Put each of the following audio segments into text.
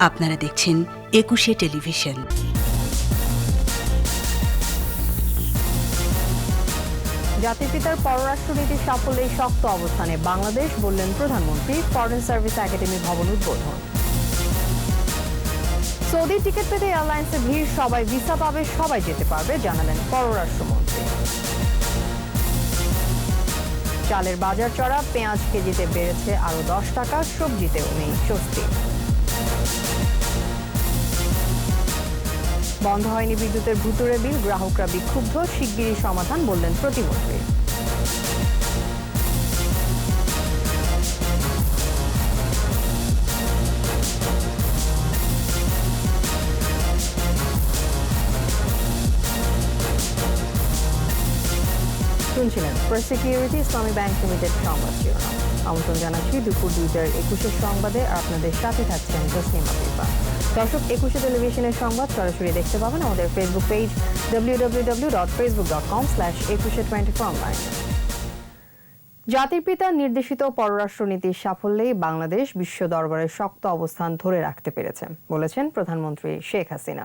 আপনারা দেখছেন একুশে টেলিভিশন। জাতির পিতার পররাষ্ট্রনীতির সাফল্যে শক্ত অবস্থানে বাংলাদেশ বললেন প্রধানমন্ত্রী ফরেন সার্ভিস একাডেমি ভবন উদ্বোধন। সৌদি টিকিট পেতে এয়ারলাইন্সে ভিড়, সবাই ভিসা পাবে, সবাই যেতে পারবে, জানালেন পররাষ্ট্রমন্ত্রী। চালের বাজার চড়া, পেঁয়াজ কেজিতে বেড়েছে আরও দশ টাকা, সবজিতেও নেই স্বস্তি। বন্ধ হয়নি বিদ্যুতের ভুতুরে বিল, গ্রাহকরা বিক্ষুব্ধ, শিগগিরই সমাধান বললেন প্রতিমন্ত্রী। শুনছিলেন press security Islami bank limited সংবাদ শিরোনাম। আমন্ত্রণ জানাচ্ছি দুপুর দুইটার একুশের সংবাদে। আপনাদের সাথে থাকছেন তসলিমা পিপা দর্শক, একুশে টেলিভিশনের সংবাদ সরাসরি দেখতে পাবেন আমাদের Facebook page W W dot Facebook com Ekushey twenty জাতির পিতা নির্দেশিত পররাষ্ট্রনীতির সাফল্যে বাংলাদেশ বিশ্ব দরবারে শক্ত অবস্থান ধরে রাখতে পেরেছে, বলেছেন প্রধানমন্ত্রী শেখ হাসিনা।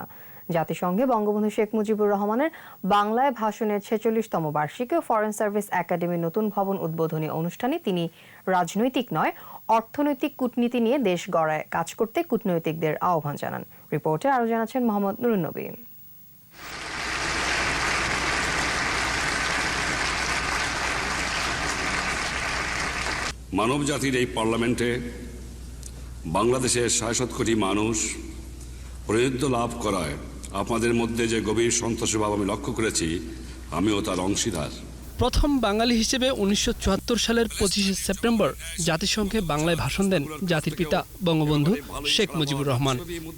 জাতিসংঘে বঙ্গবন্ধু শেখ মুজিবুর রহমানের বাংলায় ভাষণের ছেচল্লিশতম বার্ষিকী ফরেন সার্ভিস একাডেমির নতুন ভবন উদ্বোধনী অনুষ্ঠানে তিনি রাজনৈতিক নয়, অর্থনৈতিক কূটনীতি নিয়ে দেশ গড়ায় কাজ করতে কূটনৈতিকদের আহ্বান জানান। রিপোর্টে আরও জানাচ্ছেন মোহাম্মদ নুরুন্নবী মানব জাতির এই পার্লামেন্টে বাংলাদেশের সাড়ে কোটি মানুষ প্রতিনিধিত্ব লাভ করায় আপনাদের মধ্যে যে গভীর সন্তোষের ভাব আমি লক্ষ্য করেছি, আমিও তার অংশীদার। প্রথম বাঙালি হিসেবে উনিশশো চুয়াত্তর সালের পঁচিশে সেপ্টেম্বর জাতিসংঘে বাংলায় ভাষণ দেন জাতির পিতা বঙ্গবন্ধু শেখ মুজিবুর রহমান।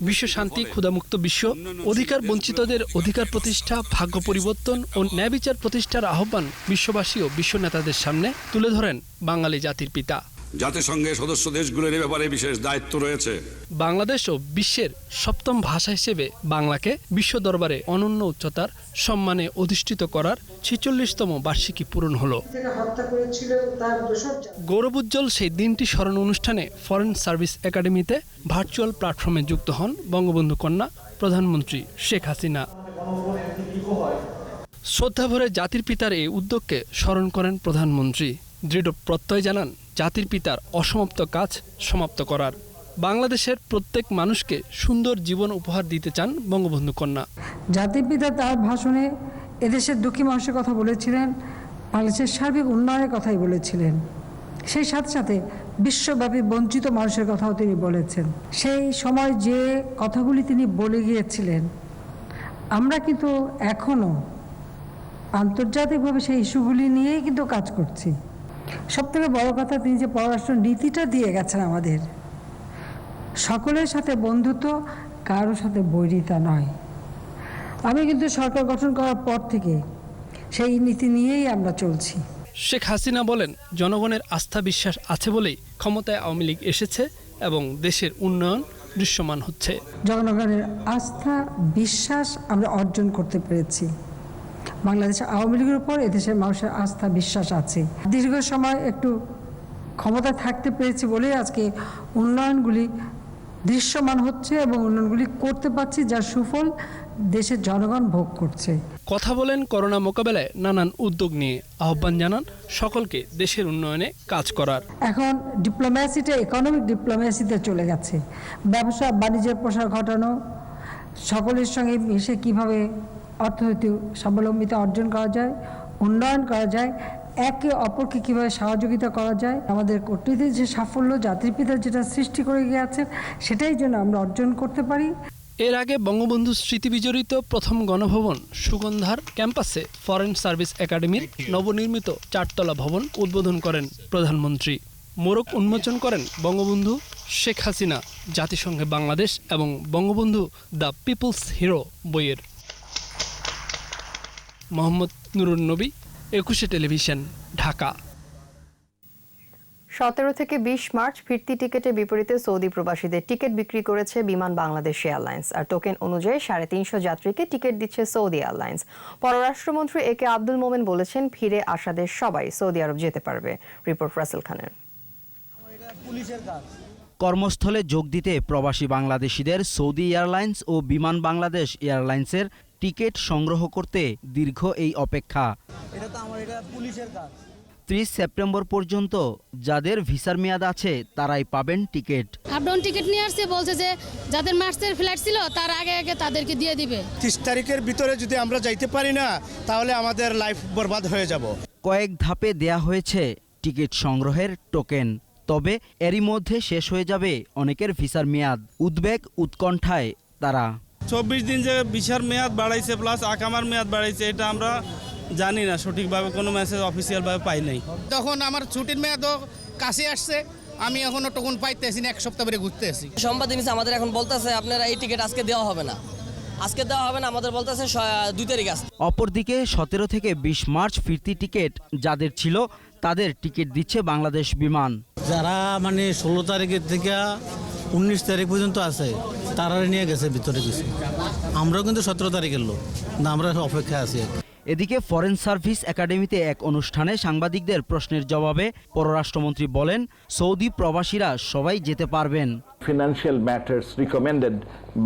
বিশ্ব শান্তি, ক্ষুধামুক্ত বিশ্ব, অধিকার বঞ্চিতদের অধিকার প্রতিষ্ঠা, ভাগ্য পরিবর্তন ও ন্যায় বিচার প্রতিষ্ঠার আহ্বান বিশ্ববাসী ও বিশ্ব নেতাদের সামনে তুলে ধরেন বাঙালি জাতির পিতা। জাতিসংঘের সদস্য দেশগুলোর এ ব্যাপারে বিশেষ দায়িত্ব রয়েছে। বাংলাদেশ ও বিশ্বের সপ্তম ভাষা হিসেবে বাংলাকে বিশ্ব দরবারে অনন্য উচ্চতার সম্মানে অধিষ্ঠিত করার ছেচল্লিশতম বার্ষিকী পূরণ হলো। গৌরবোজ্জ্বল সেই দিনটি স্মরণ অনুষ্ঠানে ফরেন সার্ভিস একাডেমিতে ভার্চুয়াল প্ল্যাটফর্মে যুক্ত হন বঙ্গবন্ধু কন্যা প্রধানমন্ত্রী শেখ হাসিনা। শ্রদ্ধাভরে জাতির পিতার এই উদ্যোগকে স্মরণ করেন প্রধানমন্ত্রী। দৃঢ় প্রত্যয় জানান জাতির পিতার অসমাপ্ত কাজ সমাপ্ত করার। বাংলাদেশের প্রত্যেক মানুষকে সুন্দর জীবন উপহার দিতে চান বঙ্গবন্ধু কন্যা। জাতির পিতা তার ভাষণে এদেশের দুঃখী মানুষের কথা বলেছিলেন, বাংলাদেশের সার্বিক উন্নয়নের কথাই বলেছিলেন। সেই সাথে সাথে বিশ্বব্যাপী বঞ্চিত মানুষের কথাও তিনি বলেছেন। সেই সময় যে কথাগুলি তিনি বলে গিয়েছিলেন, আমরা কিন্তু এখনও আন্তর্জাতিকভাবে সেই ইস্যুগুলি নিয়েই কিন্তু কাজ করছি। সবথেকে বড় কথা তিনি যে পররাষ্ট্র নীতিটা দিয়ে গেছেন আমাদের সকলের সাথে বন্ধুত্ব কারোর সাথে বৈরিতা নয়। আমি কিন্তু সরকার গঠন করার পর থেকে সেই নীতি নিয়েই আমরা চলছি। শেখ হাসিনা বলেন জনগণের আস্থা বিশ্বাস আছে বলেই ক্ষমতায় আওয়ামী লীগ এসেছে এবং দেশের উন্নয়ন দৃশ্যমান হচ্ছে। জনগণের আস্থা বিশ্বাস আমরা অর্জন করতে পেরেছি। বাংলাদেশ আওয়ামী লীগের উপর এদেশের মানুষের আস্থা বিশ্বাস আছে। দীর্ঘ সময় একটু ক্ষমতা থাকতে পেরেছি বলেই আজকে উন্নয়নগুলি দৃশ্যমান হচ্ছে এবং উন্নয়নগুলি করতে পারছি যার সুফল দেশের জনগণ ভোগ করছে। কথা বলেন করোনা মোকাবেলায় নানান উদ্যোগ নিয়ে। আহ্বান জানান সকলকে দেশের উন্নয়নে কাজ করার। এখন ডিপ্লোম্যাসিটা ইকোনমিক ডিপ্লোম্যাসিতে চলে গেছে। ব্যবসা বাণিজ্যের প্রসার ঘটানো সকলের সঙ্গে মিশে কীভাবে অর্থনৈতিক স্বাবলম্বিতা অর্জন করা যায়, উন্নয়ন করা যায়, একে অপরকে কীভাবে সহযোগিতা করা যায়, আমাদের কর্তৃত্বের যে সাফল্য, জাতির পিতা যেটা সৃষ্টি করে গিয়েছেন সেটাই যেন আমরা অর্জন করতে পারি। এর আগে বঙ্গবন্ধু স্মৃতিবিজড়িত প্রথম গণভবন সুগন্ধার ক্যাম্পাসে ফরেন সার্ভিস একাডেমির নবনির্মিত চারতলা ভবন উদ্বোধন করেন প্রধানমন্ত্রী। মোড়ক উন্মোচন করেন বঙ্গবন্ধু শেখ হাসিনা, জাতিসংঘে বাংলাদেশ এবং বঙ্গবন্ধু দ্য পিপলস হিরো বইয়ের। মোহাম্মদ নুরুন নবী একুশে টেলিভিশন ঢাকা। সতেরো থেকে বিশ মার্চ ফিরতি টিকিটের বিপরীতে সৌদি প্রবাসীদের টিকিট বিক্রি করেছে বিমান বাংলাদেশ এয়ারলাইন্স। আর টোকেন অনুযায়ী সাড়ে তিনশো যাত্রীকে টিকিট দিচ্ছে সৌদি এয়ারলাইন্স। পররাষ্ট্রমন্ত্রী এ কে আব্দুল মোমেন বলেছেন ফিরে আসাদের সবাই সৌদি আরব যেতে পারবে। রিপোর্ট রাসেল খানের। কর্মস্থলে যোগ দিতে প্রবাসী বাংলাদেশিদের সৌদি এয়ারলাইন্স ও বিমান বাংলাদেশ এয়ারলাইন্সের টিকিট সংগ্রহ করতে দীর্ঘ এই অপেক্ষা। ত্রিশ সেপ্টেম্বর পর্যন্ত যাদের ভিসার মেয়াদ আছে তারাই পাবেন টিকিট। আপডাউন টিকিট নিয়ে আসছে বলছে যে যাদের মার্চের ফ্লাইট ছিল তার আগে আগে তাদেরকে দিয়ে দিবে। তিরিশ তারিখের ভিতরে যদি আমরা যাইতে পারি না তাহলে আমাদের লাইফ বরবাদ হয়ে যাব। কয়েক ধাপে দেয়া হয়েছে টিকিট সংগ্রহের টোকেন তবে এরই মধ্যে শেষ হয়ে যাবে অনেকের ভিসার মেয়াদ। উদ্বেগ উৎকণ্ঠায় তারা। চব্বিশ দিন যে বিশার মেয়াদ বাড়াইছে প্লাস আকামার মেয়াদ বাড়াইছে এটা আমরা জানি না। সঠিকভাবে কোনো মেসেজ অফিসিয়ালভাবে পাই নাই। তখন আমার ছুটির মেয়াদও কাছে আসছে আমি এখনও টোকন পাইতেছি না এক সপ্তাহ ধরে ঘুরতে আছি। সংবাদ নিচ্ছে আমাদের এখন বলতেছে আপনারা এই টিকিট আজকে দেওয়া হবে না। আজকে দেওয়া হবে না আমাদের বলতেছে দুই তারিখ আসতে অপরদিকে সতেরো থেকে বিশ মার্চ ফিরতি টিকিট যাদের ছিল তাদের টিকিট দিচ্ছে বাংলাদেশ বিমান। যারা মানে ষোলো তারিখের থেকে উনিশ তারিখ পর্যন্ত আছে তারা নিয়ে গেছে ভিতরে কিছু আমরাও কিন্তু সতেরো তারিখের লোক আমরা অপেক্ষায় আছি এদিকে ফরেন সার্ভিস একাডেমিতে এক অনুষ্ঠানে সাংবাদিকদের প্রশ্নের জবাবে পররাষ্ট্রমন্ত্রী বলেন সৌদি প্রবাসীরা সবাই যেতে পারবেন। Financial matters recommended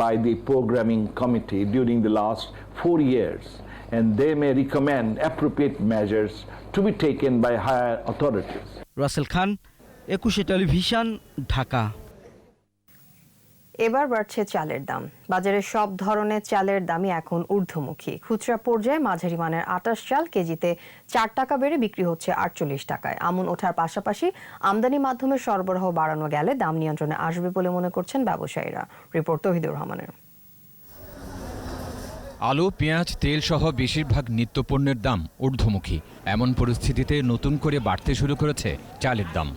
by the programming committee during the last four years and they may recommend appropriate measures to be taken by higher authorities Rasel Khan Ekushey television Dhaka. এবার বাড়ছে চালের দাম। বাজারে সব ধরনের চালের দামই এখন ঊর্ধ্বমুখী। খুচরা পর্যায়ে মাঝারি মানের আটাশ চাল কেজিতে চার টাকা বেড়ে বিক্রি হচ্ছে আটচল্লিশ টাকায়। আমন ওঠার পাশাপাশি আমদানি মাধ্যমে সরবরাহ বাড়ানো গেলে দাম নিয়ন্ত্রণে আসবে বলে মনে করছেন ব্যবসায়ীরা। রিপোর্ট তহিদুর রহমানের। আলু, পেঁয়াজ, তেল সহ বেশিরভাগ নিত্যপণ্যের দাম ঊর্ধ্বমুখী। এমন পরিস্থিতিতে নতুন করে বাড়তে শুরু করেছে চালের দাম।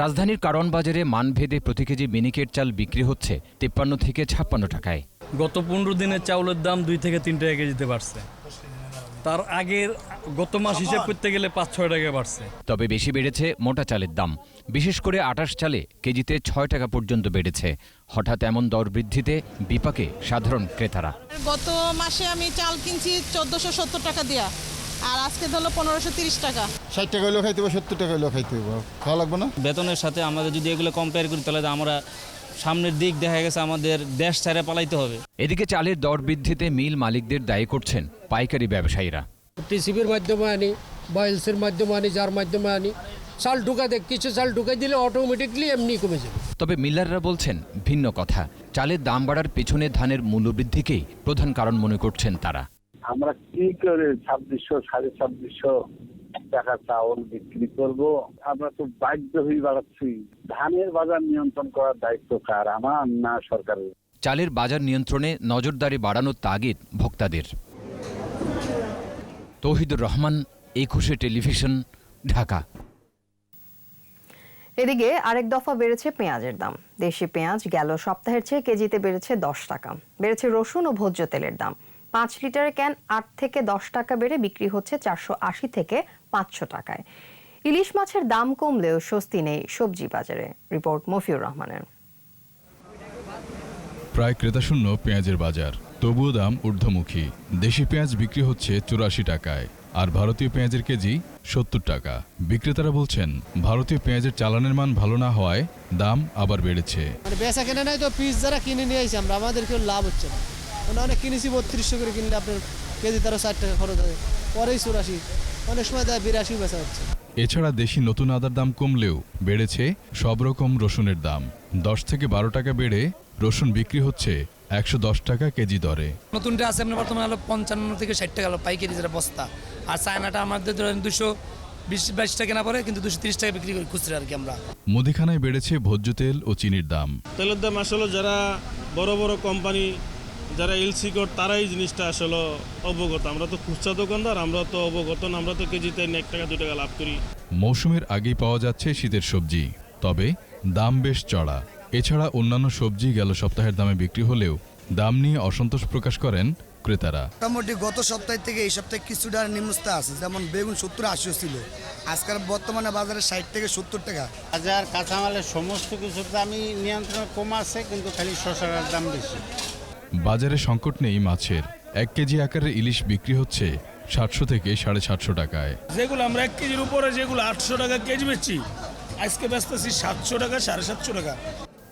রাজধানীর কারণ বাজারে মানভেদে প্রতি কেজি মিনিকেট চাল বিক্রি হচ্ছে তিপ্পান্ন থেকে ছাপ্পান্ন টাকায়। গত পনেরো দিনের চাউলের দাম দুই থেকে তিন টাকা কেজিতে বাড়ছে। তার আগের গত মাস হিসেব করতে গেলে পাঁচ ছয় টাকা বাড়ছে। তবে বেশি বেড়েছে মোটা চালের দাম। বিশেষ করে আটাশ চালে কেজিতে ছয় টাকা পর্যন্ত বেড়েছে। হঠাৎ এমন দর বৃদ্ধিতে বিপাকে সাধারণ ক্রেতারা। গত মাসে আমি চাল কিনছি চোদ্দশো সত্তর টাকা দিয়া। আর আজকে ধরলো পনেরোশো তিরিশ টাকা। ষাট টাকা হলেও খাইতে হবে সত্তর টাকা হলেও খাইতে হবে খাওয়া লাগবে না? বেতনের সাথে আমাদের যদি এগুলো কম্পেয়ার করি তাহলে আমরা সামনের দিক দেখা গেছে আমাদের দেশ ছেড়ে পালাইতে হবে। এদিকে চালের দর বৃদ্ধিতে মিল মালিকদের দায়ী করছেন পাইকারি ব্যবসায়ীরা। টিসিবির মাধ্যমে আনি বয়েলসের মাধ্যমে আনি যার মাধ্যমে আনি চাল ঢুকা দেখ কিছু চাল ঢুকাই দিলে অটোমেটিকলি এমনি কমে যাবে। তবে মিলাররা বলছেন ভিন্ন কথা। চালের দাম বাড়ার পেছনে ধানের মূল্যবৃদ্ধিকেই প্রধান কারণ মনে করছেন তারা। আমরা কি করে ছাব্বিশশো সাড়ে ছাব্বিশশো টাকা চাউল বিক্রি করব? আমরা তো বাধ্য হয়ে বাড়াচ্ছি। ধানের বাজার নিয়ন্ত্রণ করার দায়িত্ব কার? আমার না সরকারের। চালের বাজার নিয়ন্ত্রণে নজরদারি বাড়ানোর তাগিদ ভোক্তাদের। তৌহিদুর রহমান একুশে টেলিভিশন ঢাকা। এদিকে আরেক দফা বেড়েছে পেঁয়াজের দাম। দেশি পেঁয়াজ গেল সপ্তাহের চেয়ে কেজিতে বেড়েছে দশ টাকা। বেড়েছে রসুন ও ভোজ্য তেলের দাম। পাঁচ লিটারের ক্যান আট থেকে দশ টাকা বেড়ে বিক্রি হচ্ছে চারশো আশি থেকে পাঁচশো টাকায়। ইলিশ মাছের দাম কমলেও স্বস্তি নেই সবজি বাজারে রিপোর্ট মফিউর রহমানের। প্রায় ক্রেতাশূন্য পেঁয়াজের বাজার তবুও দাম ঊর্ধ্বমুখী। দেশি পেঁয়াজ বিক্রি হচ্ছে চুরাশি টাকায় আর ভারতীয় পেঁয়াজের কেজি সত্তর টাকা। বিক্রেতারা বলছেন ভারতীয় পেঁয়াজের চালানের মান ভালো না হওয়ায় দাম আবার বেড়েছে। মানে বেচা কেনা নাই তো পিস যারা কিনে নিয়ে আসি আমরা আমাদের কেউ লাভ হচ্ছে না। অনেক কিনেছি বত্রিশশো করে কিনলে আপনার কেজি তারও ষাট টাকা খরচ হয়। পরেই চুরাশি। অনেক সময় দেয় বিরাশি বেচা হচ্ছে। এছাড়া দেশি নতুন আদার দাম কমলেও বেড়েছে সব রকম রসুনের দাম। দশ থেকে বারো টাকা বেড়ে রসুন বিক্রি হচ্ছে একশো দশ টাকা কেজি দরে। নতুনটা আছে আপনার বর্তমানে হলো পঞ্চান্ন থেকে ষাট টাকা হলো পাইকারি যেটা বস্তা। আর চায়নাটা আমাদের ধরেন দুশো বিশ বাইশ টাকা না পরে কিন্তু দুশো তিরিশ টাকা বিক্রি করি খুচরা আর কি আমরা। মুদিখানায় বেড়েছে ভোজ্য তেল ও চিনির দাম। তেলের দাম আসলে যারা বড় বড় কোম্পানি যারা এলসি কোড তারাই জিনিসটা আসলে অবগত। আমরা তো খুচরা দোকানদার আমরা তো অবগত না আমরা তো কেজিতে এক টাকা দু টাকা লাভ করি। মৌসুমের আগেই পাওয়া যাচ্ছে শীতের সবজি তবে দাম বেশ চড়া। এছাড়া অন্যান্য সবজি গেল সপ্তাহের দামে বিক্রি হলেও দাম নিয়ে অসন্তোষ প্রকাশ করেন ক্রেতারা। মোটামুটি গত সপ্তাহ থেকে এই সপ্তাহে কিছুটা নিম্নস্তা আছে যেমন বেগুন সত্তর আশিও ছিল। আজকাল বর্তমানে বাজারে ষাট থেকে সত্তর টাকা। বাজার কাঁচামালের সমস্ত কিছুর দামই নিয়ন্ত্রণ কম আছে কিন্তু খালি শসার দাম বেশি। বাজারে সংকট নেই মাছের। এক কেজি আকারের ইলিশ বিক্রি হচ্ছে সাতশো থেকে সাড়ে সাতশো টাকায়। যেগুলো আমরা এক কেজির উপরে যেগুলো আটশো টাকা কেজি বেচছি আজকে ব্যস্ত আছি সাতশো টাকা সাড়ে সাতশো টাকা।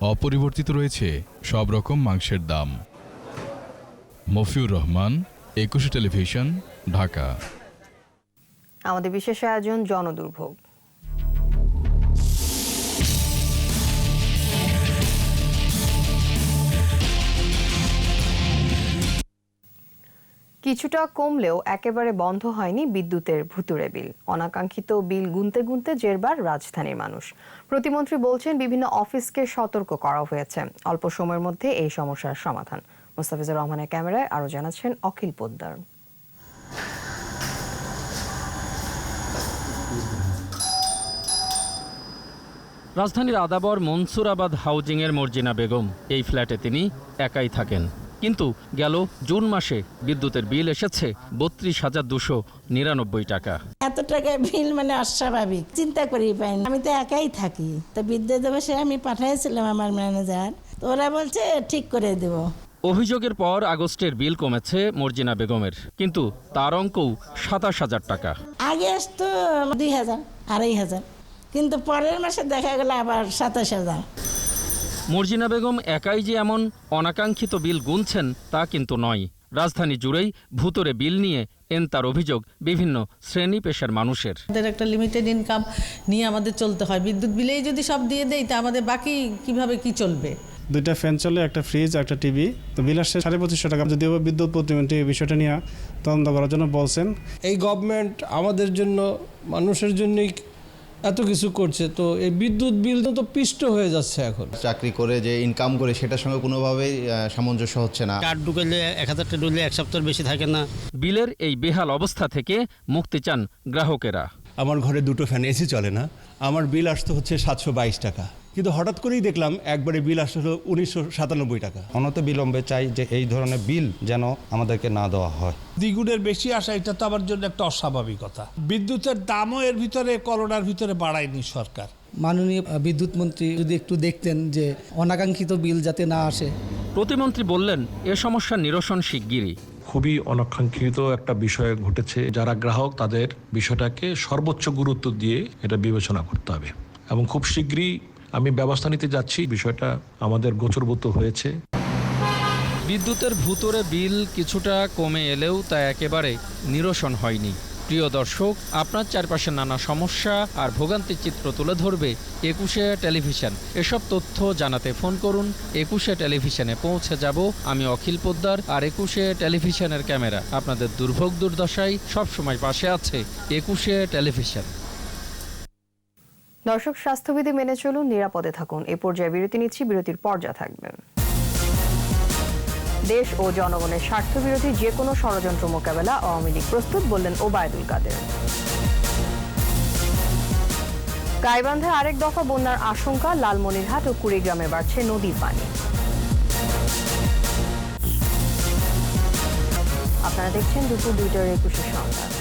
অপরিবর্তিত রয়েছে সব রকম মাংসের দাম। মফিউর রহমান একুশে টেলিভিশন ঢাকা। আমাদের বিশেষ আয়োজন জনদুর্ভোগ। কিছুটা কমলেও একেবারে বন্ধ হয়নি বিদ্যুতের ভুতুরে বিল। অনাকাঙ্ক্ষিত বিল গুনতে গুনতে জেরবার রাজধানীর মানুষ। প্রতিমন্ত্রী বলছেন, বিভিন্ন অফিসকে সতর্ক করা হয়েছে। অল্প সময়ের মধ্যে এই সমস্যার সমাধান। মোস্তাফিজুর রহমানের ক্যামেরায় আরও জানাচ্ছেন অখিল পোদ্দার। রাজধানীর আদাবর মনসুরাবাদ হাউজিংয়ের মর্জিনা বেগম, এই ফ্ল্যাটে তিনি একাই থাকেন। কিন্তু গেল জুন মাসে বিদ্যুতের বিল এসেছে বত্রিশ হাজার দুশো নিরানব্বই টাকা। এত টাকা বিল মানে অস্বাভাবিক চিন্তা করি পাইনি। আমি তো একাই থাকি তো বিদ্যুৎ অবশ্যই আমি পাঠাইছিলাম আমার ম্যানেজার তো ওরা বলছে ঠিক করে দেবো। অভিযোগের পর আগস্টের বিল কমেছে মর্জিনা বেগমের কিন্তু তার অঙ্কও সাতাশ হাজার টাকা। আগে আসতো দুই হাজার আড়াই হাজার কিন্তু পরের মাসে দেখা গেল আবার সাতাশ হাজার। মর্জিনা বেগম একাই যে এমন অনাকাঙ্ক্ষিত বিল গুনছেন তা কিন্তু নয়। রাজধানী জুড়েই ভূতরে বিল নিয়ে এন তার অভিযোগ বিভিন্ন শ্রেণি পেশার মানুষের। আমাদের একটা লিমিটেড ইনকাম নিয়ে আমাদের চলতে হয়। বিদ্যুৎ বিলেই যদি সব দিয়ে দেই তা আমাদের বাকি কীভাবে কি চলবে? দুইটা ফ্যান চলে একটা ফ্রিজ একটা টিভি তো বিল আসছে সাড়ে পঁচিশশো টাকা। যদিও বিদ্যুৎ প্রতিমন্ত্রী এই বিষয়টা নিয়ে তদন্ত করার জন্য বলছেন। এই গভর্নমেন্ট আমাদের জন্য মানুষের জন্যই এত কিছু করছে তো এই বিদ্যুৎ বিল তো পিষ্ট হয়ে যাচ্ছে এখন। চাকরি করে যে ইনকাম করে সেটার সঙ্গে কোনোভাবেই সামঞ্জস্য হচ্ছে না। কার্ড ঢুকাইলে এক হাজার টাকা ঢুকলে এক সপ্তাহের বেশি থাকে না। বিলের এই বেহাল অবস্থা থেকে মুক্তি চান গ্রাহকেরা। আমার ঘরে দুটো ফ্যান এসি চলে না আমার বিল আসতে হচ্ছে সাতশো বাইশ টাকা। কিন্তু হঠাৎ করেই দেখলাম একবারে বিল আসতে হলো উনিশশো সাতানব্বই টাকা। অনত বিলম্বে চাই যে এই ধরনের বিল যেন আমাদেরকে না দেওয়া হয়। দ্বিগুণের বেশি আসা এটা তো আমার জন্য একটা অস্বাভাবিকতা। বিদ্যুতের দামও এর ভিতরে করোনার ভিতরে বাড়ায়নি সরকার। মাননীয় বিদ্যুৎ মন্ত্রী যদি একটু দেখতেন যে অনাকাঙ্ক্ষিত বিল যাতে না আসে। প্রতিমন্ত্রী বললেন এ সমস্যার নিরসন শিগগিরই। খুবই অনাকাঙ্ক্ষিত একটা বিষয় ঘটেছে। যারা গ্রাহক তাদের বিষয়টাকে সর্বোচ্চ গুরুত্ব দিয়ে এটা বিবেচনা করতে হবে। এবং খুব শীঘ্রই আমি ব্যবস্থা নিতে যাচ্ছি। বিষয়টা আমাদের গোচরভূত হয়েছে। বিদ্যুতের ভুতুরে বিল কিছুটা কমে এলেও তা একেবারে নিরসন হয়নি। প্রিয় দর্শক, আপনার চারপাশে নানা সমস্যা আর ভোগান্তির চিত্র তুলে ধরবে একুশে টেলিভিশন। এসব তথ্য জানাতে ফোন করুন। একুশে টেলিভিশনে পৌঁছে যাব আমি অখিল পোদ্দার আর একুশে টেলিভিশনের ক্যামেরা। আপনাদের দুর্ভোগ দুর্দশায় সবসময় পাশে আছে একুশে টেলিভিশন। দর্শক, স্বাস্থ্যবিধি মেনে চলুন, নিরাপদে থাকুন। এ পর্যায়ে বিরতি নিচ্ছি, বিরতির পর্যা থাকবেন দেশ ও জনগণের স্বার্থ বিরোধী যে কোনো ষড়যন্ত্র মোকাবেলা আওয়ামী লীগ প্রস্তুত, বললেন ওবায়দুল কাদের। গাইবান্ধায় আরেক দফা বন্যার আশঙ্কা, লালমনিরহাট ও কুড়িগ্রামে বাড়ছে নদীর পানি। আপনারা দেখছেন দুপুর দুইটার একুশে সংবাদ।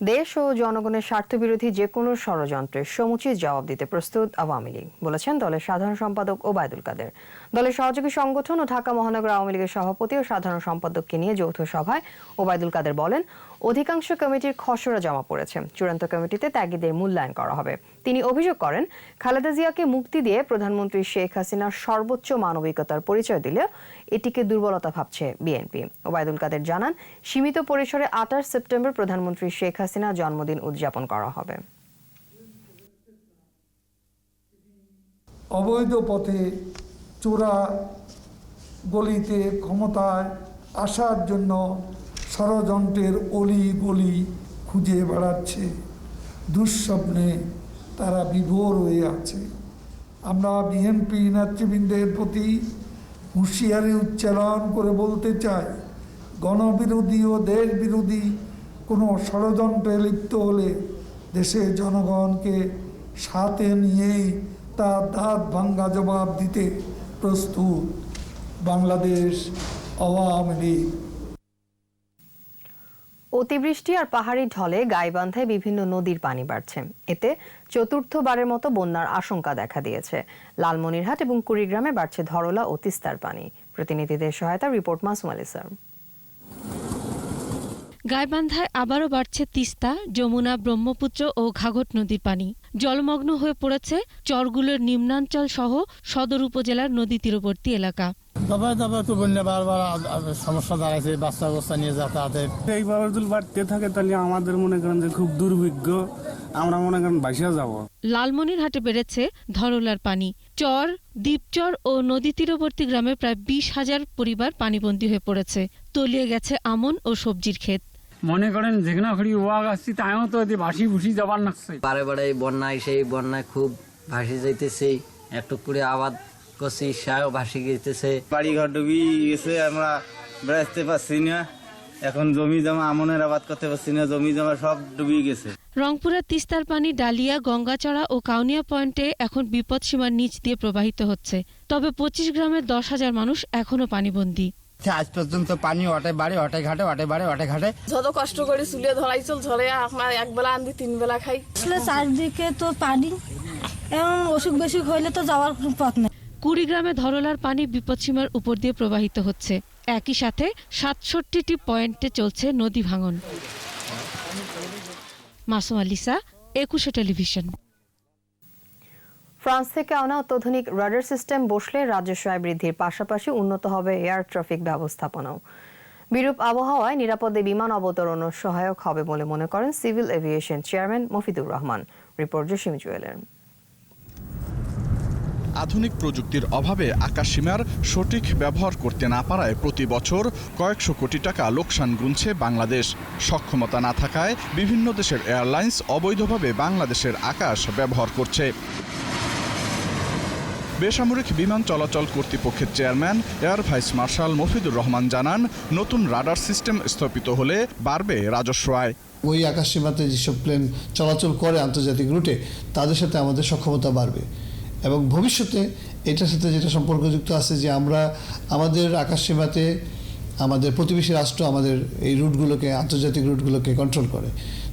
দেশ ও জনগণের স্বার্থবিরোধী যে কোনো ষড়যন্ত্রের সমুচিত জবাব দিতে প্রস্তুত আওয়ামী লীগ। বলেছেন দলের সাধারণ সম্পাদক ওবায়দুল কাদের। দলের সহযোগী সংগঠন ও ঢাকা মহানগর আওয়ামী লীগের সভাপতি ও সাধারণ সম্পাদককে নিয়ে যৌথ সভায় ওবায়দুল কাদের বলেন, অধিকাংশ কমিটির খসড়া জমা পড়েছে। চূড়ান্ত কমিটিতে ত্যাগীদের মূল্যায়ন করা হবে। তিনি অভিযোগ করেন, খালেদা জিয়াকে মুক্তি দিয়ে প্রধানমন্ত্রী শেখ হাসিনার সর্বোচ্চ মানবিকতার পরিচয় দিলেও এটিকে দুর্বলতা ভাবছে বিএনপি। ওবায়দুল কাদের জানান, সীমিত পরিসরে আঠাশ সেপ্টেম্বর প্রধানমন্ত্রী শেখ হাসিনা জন্মদিন উদযাপন করা হবে। অবৈধ পথে চোরা গলিতে ক্ষমতায় আসার জন্য ষড়যন্ত্রের অলি গলি খুঁজে বেড়াচ্ছে দুঃস্বপ্নে তারা বিভোর হয়ে আছে। আমরা বিএনপি নেতৃবৃন্দের প্রতি হুঁশিয়ারি উচ্চারণ করে বলতে চাই, গণবিরোধী ও দেশ বিরোধী কোনো ষড়যন্ত্রে লিপ্ত হলে দেশের জনগণকে সাথে নিয়েই তার দাঁত ভাঙ্গা জবাব দিতে প্রস্তুত। বাংলাদেশ আওয়ামী লীগ। অতিবৃষ্টি আর পাহাড়ি ঢলে গাইবান্ধায় বিভিন্ন নদীর পানি বাড়ছে। এতে চতুর্থবারের মতো বন্যার আশঙ্কা দেখা দিয়েছে। লালমনিরহাট এবং কুড়িগ্রামে বাড়ছে ধরলা ও তিস্তার পানি। প্রতিনিধিদের সহায়তা রিপোর্ট মাসুম আলী স্যার। গাইবান্ধায় আবারও বাড়ছে তিস্তা, যমুনা, ব্রহ্মপুত্র ও ঘাঘট নদীর পানি। জলমগ্ন হয়ে পড়েছে চরগুলোর নিম্নাঞ্চল সহ সদর উপজেলার নদী তীরবর্তী এলাকা। দফায় দফায় তো বন্যা বারবার আ- আ- সমস্যা দাঁড়াইছে বাচ্চা বাচ্চা নিয়ে যাতায়াতের এইভাবে যদি বাড়তে থাকে তাহলে আমাদের মনে করেন যে খুব দুর্ভিজ্ঞ আমরা মনে করেন ভাসিয়া যাব। লালমনিরহাটে বেড়েছে ধরলার পানি। চর দ্বীপচর ও নদী তীরবর্তী গ্রামে প্রায় বিশ হাজার পরিবার পানিবন্দী হয়ে পড়েছে। তলিয়ে গেছে আমন ও সবজির ক্ষেত। মনে করেন যেখানে ফিরি ওয়াগ আসছি তাইও তো ভাসি ভুসি যাবার লাগছে বারে বারে বন্যায় সেই বন্যায় খুব ভাসি যাইতেছে। একটু করে আবাদ করছি সায়ও ভাসি গেতেছে বাড়ি ঘর ডুবি গেছে আমরা বেড়াতে পারছি না। এখন জমি জমা আমনের আবাদ করতে পারছি না জমি জমা সব ডুবিয়ে গেছে। রংপুরের তিস্তার পানি ডালিয়া গঙ্গাচড়া ও কাউনিয়া পয়েন্টে এখন বিপদসীমার নিচ দিয়ে প্রবাহিত হচ্ছে। তবে পঁচিশ গ্রামের দশ হাজার মানুষ এখনও পানিবন্দী। আজ পর্যন্ত পানি অটে বাড়ে অটে ঘাটে অটে বাড়ে অটে ঘাটে। যত কষ্ট করে চুলে ধরাইছিল ধরে আমার এক বেলা আনদি তিন বেলা খাই। আসলে চারদিকে তো পানি এবং অসুখ বেসুখ হইলে তো যাওয়ার কোনো পথ নেই। কুড়িগ্রামে ধরলার পানি বিপদসীমার উপর দিয়ে প্রবাহিত হচ্ছে। একই সাথে সাতষট্টিটি পয়েন্টে চলছে নদী ভাঙন। আলিসা একুশে টেলিভিশন। ফ্রান্স থেকে আনা অত্যাধুনিক রাডার সিস্টেম বসলে রাজস্ব আয় বৃদ্ধির পাশাপাশি উন্নত হবে এয়ার ট্রাফিক ব্যবস্থাপনাও। বিরূপ আবহাওয়ায় নিরাপদে বিমান অবতরণও সহায়ক হবে বলে মনে করেন civil aviation chairman Mofidur Rahman. Report Jasim জুয়েলের। আধুনিক প্রযুক্তির অভাবে আকাশসীমার সঠিক ব্যবহার করতে না পারায় প্রতি বছর কয়েকশো কোটি টাকা লোকসান গুনছে বাংলাদেশ। সক্ষমতা না থাকায় বিভিন্ন দেশের এয়ারলাইন্স অবৈধভাবে বাংলাদেশের আকাশ ব্যবহার করছে। বেসামরিক বিমান চলাচল কর্তৃপক্ষের chairman, air vice marshal Mofidur Rahman জানান, নতুন রাডার সিস্টেম স্থাপিত হলে বাড়বে রাজস্ব আয়। ওই আকাশসীমাতে যেসব প্লেন চলাচল করে আন্তর্জাতিক রুটে, তাদের সাথে আমাদের সক্ষমতা বাড়বে। এবং ভবিষ্যতে এটার সাথে যেটা সম্পর্কযুক্ত আছে যে আমরা আমাদের আকাশ সীমাতে আমাদের প্রতিবেশী রাষ্ট্র আমাদের এই রুটগুলোকে, আন্তর্জাতিক রুটগুলোকে কন্ট্রোল করে।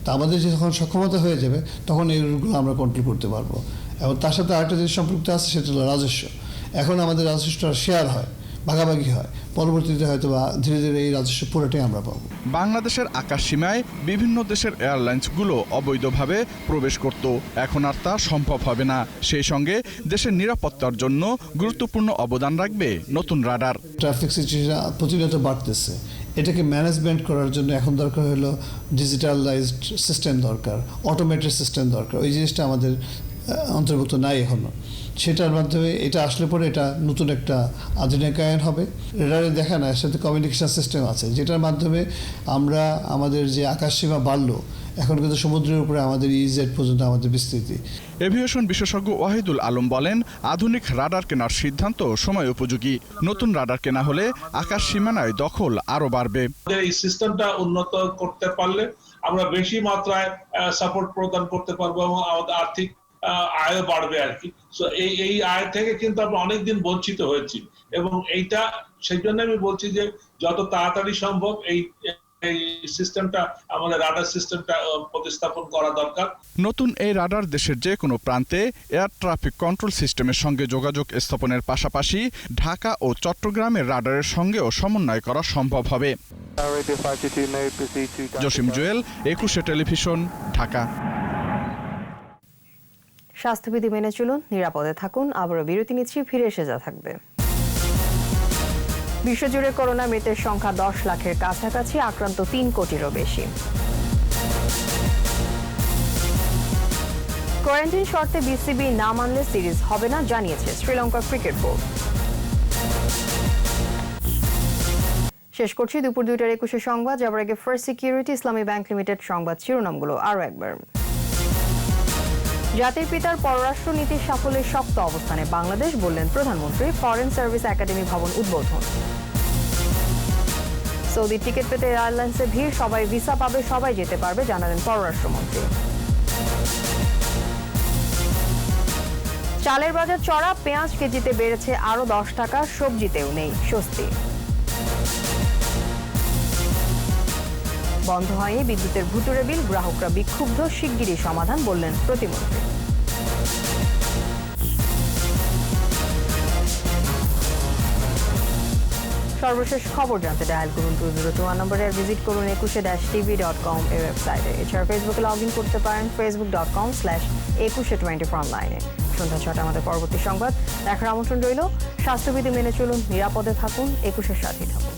তা আমাদের যখন সক্ষমতা হয়ে যাবে, তখন এই রুটগুলো আমরা কন্ট্রোল করতে পারব। এবং তার সাথে আরেকটা যে সম্পৃক্ত আছে, সেটা হলো রাজস্ব। এখন আমাদের রাজস্বটা শেয়ার হয়। ভাগাভাগি হয়। পরবর্তীতে হয়তো বা ধীরে ধীরে এই রাজস্ব পুরোটাই আমরা পাবো। বাংলাদেশের আকাশ সীমায় বিভিন্ন দেশের এয়ারলাইন্সগুলো অবৈধভাবে প্রবেশ করত। এখন আর তা সম্ভব হবে না। সেই সঙ্গে দেশের নিরাপত্তার জন্য গুরুত্বপূর্ণ অবদান রাখবে নতুন রাডার। ট্রাফিক সিচুয়েশন প্রতিনিয়ত বাড়তেছে। এটাকে ম্যানেজমেন্ট করার জন্য এখন দরকার হলো ডিজিটালাইজড সিস্টেম দরকার অটোমেটেড সিস্টেম দরকার। ওই জিনিসটা আমাদের অন্তর্ভুক্ত নাই এখনও। সেটার মাধ্যমে এটা আসলে পরে এটা নতুন একটা আধুনিকায়ন হবে। রেডারে দেখা না এর সাথে কমিউনিকেশন সিস্টেম আছে যেটার মাধ্যমে আমরা আমাদের যে আকাশসীমা বাড়লো এখন কিন্তু সমুদ্রের উপরে আমাদের ইজেড পর্যন্ত আমাদের বিস্তৃতি। এভিয়েশন বিশেষজ্ঞ ওয়াহিদুল আলম বলেন আধুনিক রাডার কেনার সিদ্ধান্ত সময় উপযোগী। নতুন রাডার কেনা হলে আকাশ সীমানায় দখল আরও বাড়বে। এই সিস্টেমটা উন্নত করতে পারলে আমরা বেশি মাত্রায় সাপোর্ট প্রদান করতে পারব এবং আমাদের আর্থিক আহ, আয়ও বাড়বে আর কি। সো এই এই আয় থেকে কিন্তু আমরা অনেকদিন বঞ্চিত হয়েছি। এবং এইটা সেই জন্য আমি বলছি যে যত তাড়াতাড়ি সম্ভব এই এই সিস্টেমটা আমাদের রাডার সিস্টেমটা প্রতিস্থাপন করা দরকার। নতুন এই রাডার দেশের যে কোনো প্রান্তে এয়ার ট্রাফিক কন্ট্রোল সিস্টেমের সঙ্গে যোগাযোগ স্থাপনের পাশাপাশি ঢাকা ও চট্টগ্রামের রাডারের সঙ্গেও সমন্বয় করা সম্ভব হবে। জসিম জুয়েল একুশে টেলিভিশন ঢাকা। স্বাস্থ্যবিধি মেনে চলুন, নিরাপদে থাকুন। আবারও বিরতি নিচ্ছি, ফিরে এসে যা থাকবে। বিশ্বজুড়ে করোনা মৃতের সংখ্যা দশ লাখের কাছাকাছি, আক্রান্ত তিন কোটিরও বেশি। কোয়ারেন্টাইন শর্তে বিসিবি না মানলে সিরিজ হবে না, জানিয়েছে শ্রীলঙ্কা ক্রিকেট বোর্ড। শেষ করছি দুপুর দুইটার একুশে সংবাদ। যাবার আগে first security Islami bank limited সংবাদ শিরোনামগুলো আরও একবার। জাতির পিতার পররাষ্ট্র নীতির সাফল্যের শক্ত অবস্থানে বাংলাদেশ বললেন প্রধানমন্ত্রী ফরেন সার্ভিস একাডেমি ভবন উদ্বোধন। সৌদি টিকিট পেতে এয়ারলাইন্সে ভিড়, সবাই ভিসা পাবে, সবাই যেতে পারবে, জানালেন পররাষ্ট্রমন্ত্রী। চালের বাজার চড়া, পেঁয়াজ কেজিতে বেড়েছে আরও দশ টাকা, সবজিতেও নেই স্বস্তি। বন্ধ হয়নি, বিদ্যুতের ভুতুরে বিল, গ্রাহকরা বিক্ষুব্ধ, শিগগিরই সমাধান বললেন প্রতিমন্ত্রী। সর্বশেষ খবর জানতে ডায়াল করুন টু জিরো টু নম্বরে ভিজিট করুন একুশে ড্যাশ টিভি ডট কম এর ওয়েবসাইটে এছাড়া ফেসবুকে লগ ইন করতে পারেন Facebook dot com slash Ekushey twenty four অনলাইনে সন্ধ্যা ছটা আমাদের পরবর্তী সংবাদ। দেখার আমন্ত্রণ রইল। স্বাস্থ্যবিধি মেনে চলুন, নিরাপদে থাকুন, একুশের সাথেই থাকুন।